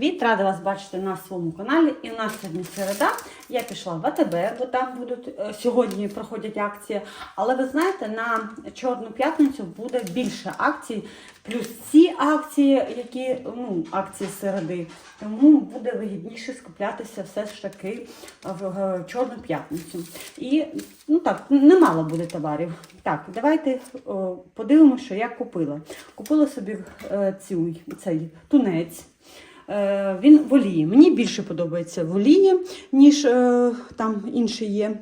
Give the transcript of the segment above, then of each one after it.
привіт! Рада вас бачити на своєму каналі. І у нас сьогодні середа. Я пішла в АТБ, бо там будуть е, сьогодні проходять акції. Але ви знаєте, на Чорну п'ятницю буде більше акцій, плюс ці акції, які ну, акції середи. Тому буде вигідніше скуплятися все ж таки в е, Чорну п'ятницю. І ну так, немало буде товарів. Так, давайте подивимося, що я купила. Купила собі е, цю, цей тунець. Е, він в олії. Мені більше подобається в ніж е, там інший є.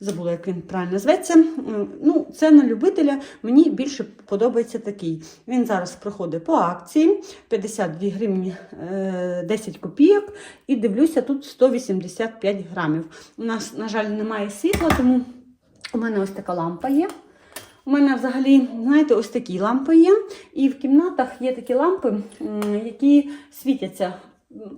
Забула, як він правильно зветься. Ну, це на любителя. Мені більше подобається такий. Він зараз проходить по акції 52 гривні е, 10 копійок. І дивлюся, тут 185 грамів. У нас, на жаль, немає світла, тому у мене ось така лампа є. У мене взагалі, знаєте, ось такі лампи є. І в кімнатах є такі лампи, які світяться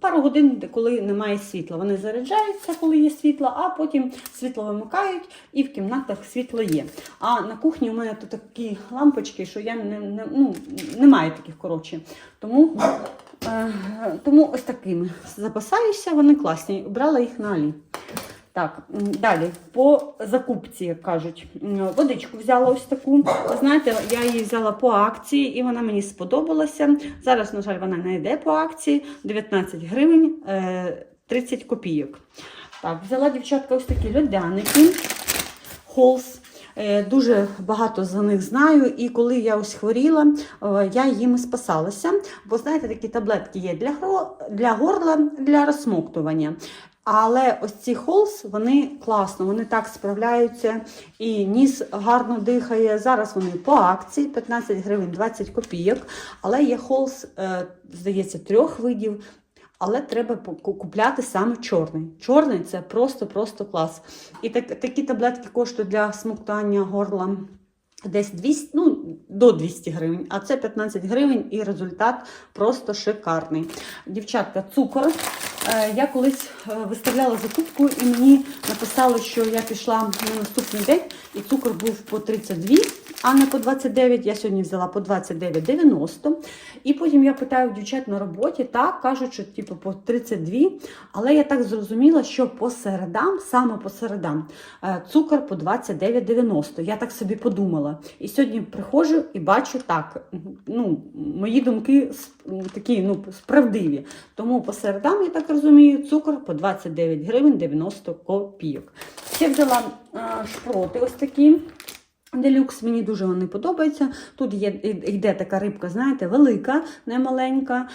пару годин, коли немає світла. Вони заряджаються, коли є світло, а потім світло вимикають і в кімнатах світло є. А на кухні у мене тут такі лампочки, що я не, не, ну, немає таких коротше. Тому, е, тому ось такими запасаюся, вони класні. Брала їх на Алі. Так, далі по закупці, як кажуть, водичку взяла ось таку. Знаєте, я її взяла по акції і вона мені сподобалася. Зараз, на жаль, вона не йде по акції 19 гривень е, 30 копійок. Так, взяла дівчатка ось такі льодяники. Холс. Е, Дуже багато за них знаю, і коли я ось хворіла, е, я їм спасалася. Бо знаєте, такі таблетки є для горла, для розсмоктування. Але ось ці холс, вони класно, вони так справляються, і ніс гарно дихає. Зараз вони по акції 15 гривень 20 копійок. Але є холс, е, здається, трьох видів. Але треба купляти саме чорний. Чорний це просто-просто клас. І так, такі таблетки коштують для смоктання горла десь 200, ну, до 200 гривень, а це 15 гривень і результат просто шикарний. Дівчатка, цукор. Е, Я колись е, виставляла закупку і мені написали, що я пішла на наступний день, і цукор був по 32, а не по 29. Я сьогодні взяла по 29,90. І потім я питаю дівчат на роботі, так, кажуть, що типу по 32. Але я так зрозуміла, що по середам, саме по середам, е, цукор по 29,90. Я так собі подумала. І сьогодні приходжу і бачу так. Ну, мої думки такі ну, справдиві. Тому по середам, я так розумію, цукор по 29 гривень 90 копійок. Ще взяла е, шпроти ось такі. Делюкс, мені дуже вони подобаються. Тут є, йде така рибка, знаєте, велика, не маленька.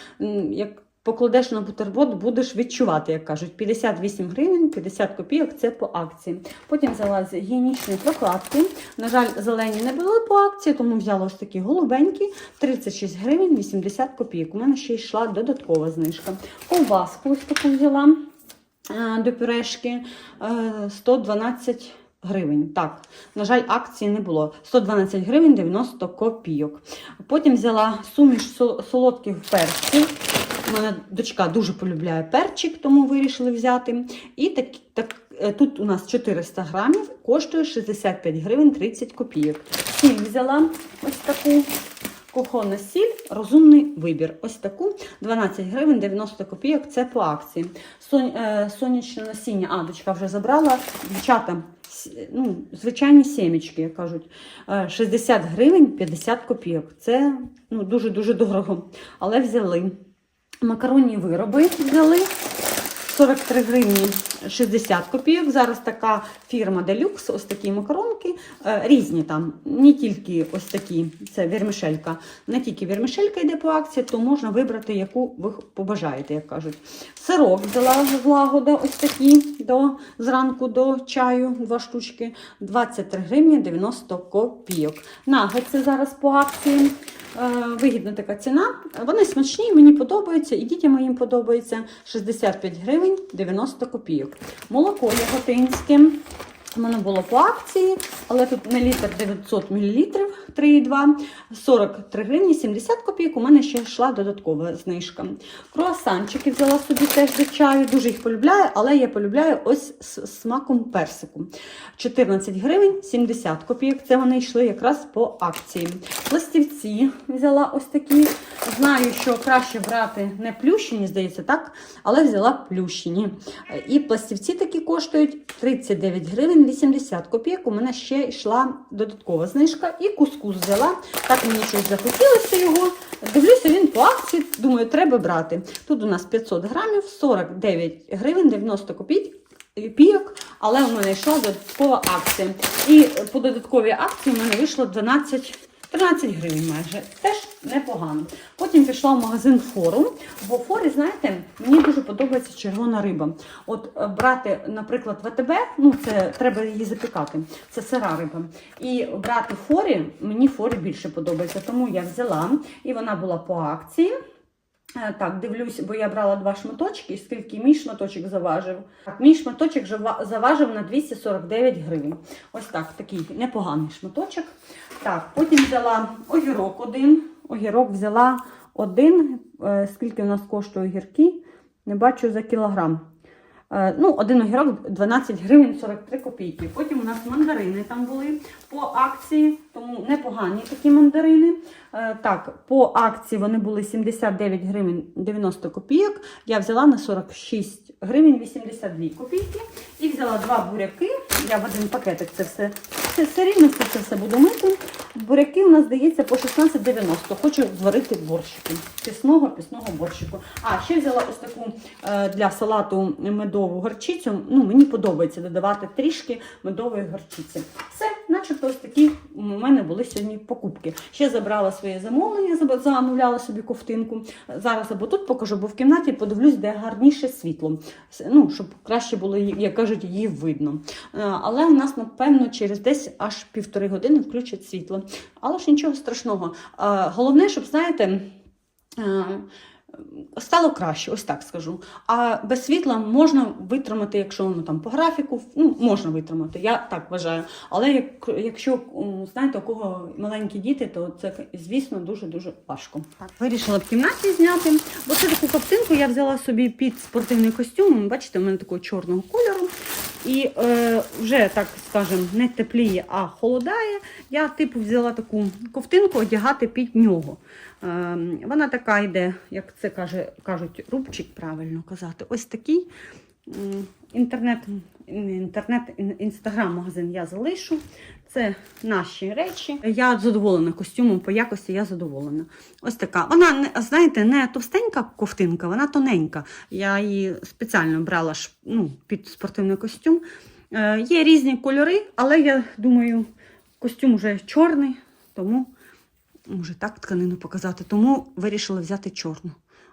Як покладеш на бутерброд, будеш відчувати, як кажуть. 58 гривень, 50 копійок це по акції. Потім взяла гігієнічні прокладки. На жаль, зелені не були по акції, тому взяла ось такі голубенькі, 36 гривень, 80 копійок. У мене ще йшла додаткова знижка. Ковбаску ось таку взяла е, до пюрешки е, 112 гривень. Так, на жаль, акції не було. 112 гривень 90 копійок. Потім взяла суміш солодких перців. У мене дочка дуже полюбляє перчик, тому вирішили взяти. І так, так, е, тут у нас 400 грамів, коштує 65 гривень 30 копійок. Сіль взяла ось таку. Кухонна сіль, розумний вибір. Ось таку 12 гривень 90 копійок. Це по акції. Е, сонячне насіння. А, дочка вже забрала. Дівчата, ну, звичайні сімечки, як кажуть. Е, 60 гривень 50 копійок. Це ну, дуже-дуже дорого. Але взяли. Макаронні вироби взяли. 43 гривні 60 копійок. Зараз така фірма Deluxe, ось такі макаронки. Е, Різні там, не тільки ось такі, це вірмішелька. Не тільки вірмішелька йде по акції, то можна вибрати, яку ви побажаєте, як кажуть. Сирок взяла з лагода, ось такі до, зранку до чаю, два штучки. 23 гривні 90 копійок. Нагетси зараз по акції. Е, Вигідна така ціна. Вони смачні, мені подобаються, і дітям моїм подобається 65 гривень 90 копійок. Молоко яготинське. У мене було по акції, але тут на літр 900 мл, 3,2, 43 гривні 70 копійок. У мене ще йшла додаткова знижка. Круасанчики взяла собі теж до чаю. Дуже їх полюбляю, але я полюбляю ось з смаком персику. 14 гривень 70 копійок. Це вони йшли якраз по акції. Пластівці взяла ось такі. Знаю, що краще брати не плющені, здається, так, але взяла плющені. І пластівці такі коштують 39 гривень 80 копійок. У мене ще йшла додаткова знижка. І кускус взяла. Так мені щось захотілося його. Дивлюся, він по акції. Думаю, треба брати. Тут у нас 500 грамів, 49 гривень 90 копійок. Пійок, але у мене йшла додаткова акція. І по додатковій акції у мене вийшло 12 13 гривень майже. Теж непогано. Потім пішла в магазин форум. Бо форі, знаєте, мені дуже подобається червона риба. От е, брати, наприклад, ВТБ, ну це треба її запікати. Це сира риба. І брати форі, мені форі більше подобається. Тому я взяла, і вона була по акції. Е, Так, дивлюсь, бо я брала два шматочки, і скільки мій шматочок заважив. Так, мій шматочок заважив на 249 гривень. Ось так, такий непоганий шматочок. Так, потім взяла огірок один. Огірок взяла один. Е, Скільки у нас коштує огірки? Не бачу за кілограм. Е, Ну, один огірок 12 гривень 43 копійки. Потім у нас мандарини там були по акції, тому непогані такі мандарини. Е, Так, по акції вони були 79 гривень 90 копійок. Я взяла на 46 гривень 82 копійки. І взяла два буряки. Я в один пакетик це все. Це все рівно це, все буду мити. Буряки у нас здається по 16,90. Хочу зварити борщики. Пісного, пісного борщику. А, ще взяла ось таку е, для салату медову горчицю. Ну, мені подобається додавати трішки медової горчиці. Все, начебто ось такі у мене були сьогодні покупки. Ще забрала своє замовлення, замовляла собі ковтинку. Зараз або тут покажу, бо в кімнаті подивлюсь, де гарніше світло. Ну, щоб краще було, як кажуть, її видно. Е, Але у нас, напевно, через десь аж півтори години включать світло. Але ж нічого страшного. Е, Головне, щоб, знаєте, е, стало краще, ось так скажу. А без світла можна витримати, якщо воно там по графіку, ну, можна витримати, я так вважаю. Але як, якщо знаєте, у кого маленькі діти, то це, звісно, дуже-дуже важко. Так, вирішила в кімнаті зняти, бо це таку каптинку я взяла собі під спортивний костюм. Бачите, у мене такого чорного кольору. І е, вже, так скажемо, не тепліє, а холодає. Я типу взяла таку ковтинку одягати під нього. Е, вона така йде, як це каже, кажуть, рубчик, правильно казати. Ось такий. Інтернет, не інтернет, інстаграм-магазин я залишу. Це наші речі. Я задоволена костюмом по якості, я задоволена. Ось така. Вона, знаєте, не товстенька ковтинка, вона тоненька. Я її спеціально брала ну, під спортивний костюм. Е, є різні кольори, але я думаю, костюм вже чорний, тому може так тканину показати. Тому вирішила взяти чорну.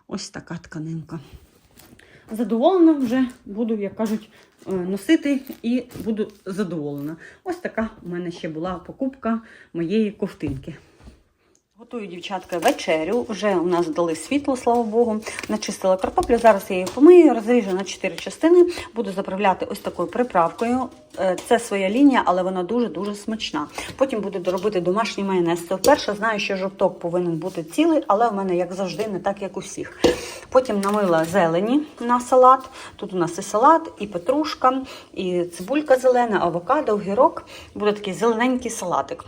Ось така тканинка. Задоволена вже буду, як кажуть, е, носити і буду задоволена. Ось така у мене ще була покупка моєї ковтинки. Готую, дівчатка, вечерю. Вже у нас дали світло, слава Богу. Начистила картоплю. Зараз я її помию, розріжу на 4 частини. Буду заправляти ось такою приправкою. Е, Це своя лінія, але вона дуже-дуже смачна. Потім буду доробити домашній майонез. Це вперше знаю, що жовток повинен бути цілий, але в мене, як завжди, не так, як у всіх. Потім намила зелені на салат. Тут у нас і салат, і петрушка, і цибулька зелена, авокадо, огірок. Буде такий зелененький салатик.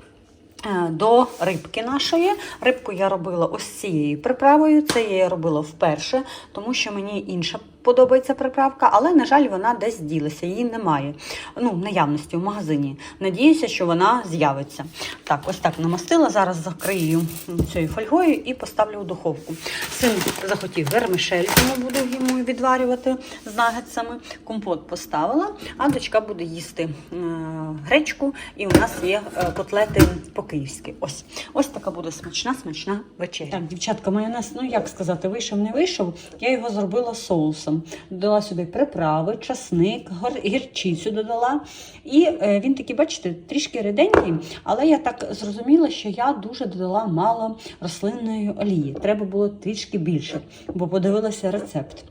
Е, До рибки нашої. Рибку я робила ось цією приправою. Це я робила вперше, тому що мені інша подобається приправка, але, на жаль, вона десь ділася, її немає. Ну, наявності в магазині. Надіюся, що вона з'явиться. Так, ось так намастила. Зараз закрию цією фольгою і поставлю у духовку. Син захотів вермишель, тому буду йому відварювати з нагетсами. Компот поставила, а дочка буде їсти е, гречку, і у нас є е, котлети по-київськи. Ось ось така буде смачна, смачна вечеря. Так, дівчатка, майонез, ну як сказати, вийшов, не вийшов. Я його зробила соусом. Додала сюди приправи, часник, гірчицю додала. І е, він такий, бачите, трішки ріденький, але я так зрозуміла, що я дуже додала мало рослинної олії. Треба було трішки більше, бо подивилася рецепт.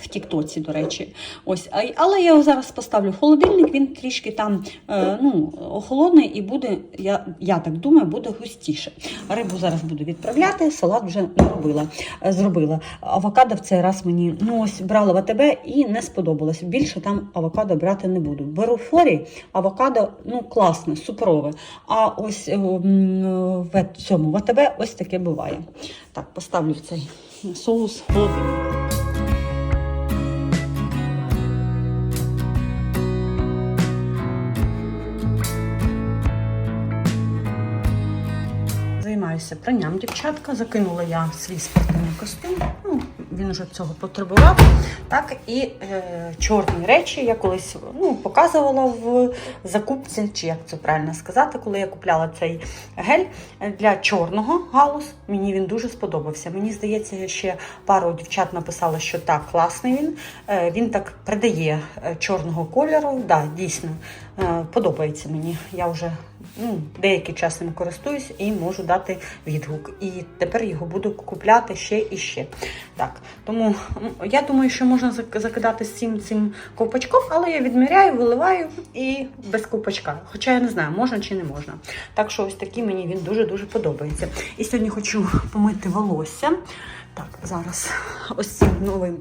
В Тіктоці, до речі, ось, але я його зараз поставлю в холодильник. Він трішки там е, ну, охолоний і буде, я, я так думаю, буде густіше. Рибу зараз буду відправляти, салат вже не робила, е, зробила. Авокадо в цей раз мені ну ось брала в АТБ і не сподобалось. Більше там авокадо брати не буду. Беру форі, авокадо ну класне, суперове. А ось е, в цьому в АТБ ось таке буває. Так, поставлю в цей соус холодильник. Займаюся пранням, дівчатка. Закинула я свій спортивний костюм. Ну, він вже цього потребував. Так, і е, чорні речі я колись ну, показувала в закупці, чи як це правильно сказати, коли я купляла цей гель для чорного галус. Мені він дуже сподобався. Мені здається, ще пару дівчат написали, що так, класний він. Е, він так придає е, чорного кольору. Да, дійсно, е, подобається мені. Я вже ну, деякий час ним користуюсь і можу дати відгук. І тепер його буду купляти ще і ще. Так, тому я думаю, що можна закидати з цим цим але я відміряю, виливаю і без ковпачка. Хоча я не знаю, можна чи не можна. Так що ось такий мені він дуже-дуже подобається. І сьогодні хочу помити волосся. Так, зараз ось цим новим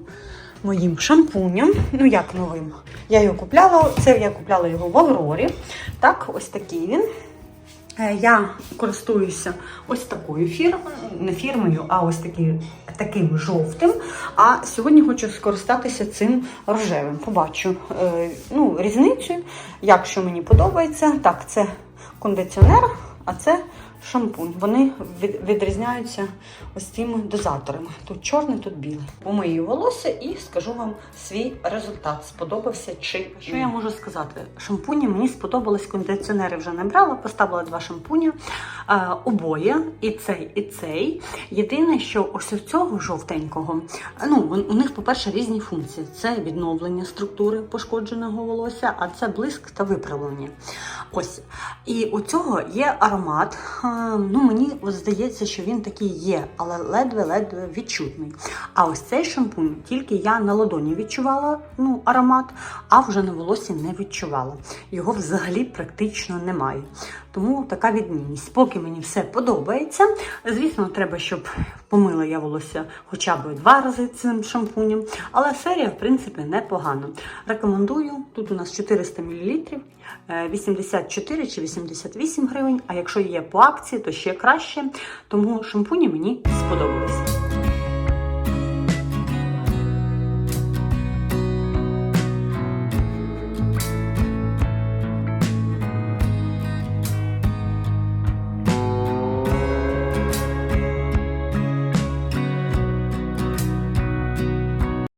моїм шампунем. Ну як новим? Я його купляла. Це я купляла його в Аврорі. Так, ось такий він. Е, Я користуюся ось такою фірмою, не фірмою, а ось такі, таким жовтим. А сьогодні хочу скористатися цим рожевим. Побачу е, ну, різницю, як що мені подобається. Так, це кондиціонер, а це шампунь. Вони відрізняються ось цими дозаторами. Тут чорний, тут білий. Помию волосся і скажу вам свій результат. Сподобався чи що я можу сказати? Шампуні мені сподобались. Кондиціонери вже не брала, поставила два шампуні. Е, обоє, і цей, і цей. Єдине, що ось цього жовтенького, ну у них, по-перше, різні функції: це відновлення структури пошкодженого волосся, а це блиск та виправлення. Ось. І у цього є аромат. Е, Ну, мені здається, що він такий є, але ледве-ледве відчутний. А ось цей шампунь тільки я на ладоні відчувала ну, аромат, а вже на волосі не відчувала. Його взагалі практично немає. Тому така відмінність. Поки мені все подобається. Звісно, треба, щоб помила я волосся хоча б два рази цим шампунем. Але серія, в принципі, непогана. Рекомендую. Тут у нас 400 мл, е, 84 чи 88 гривень. А якщо є по акції, то ще краще. Тому шампуні мені сподобались.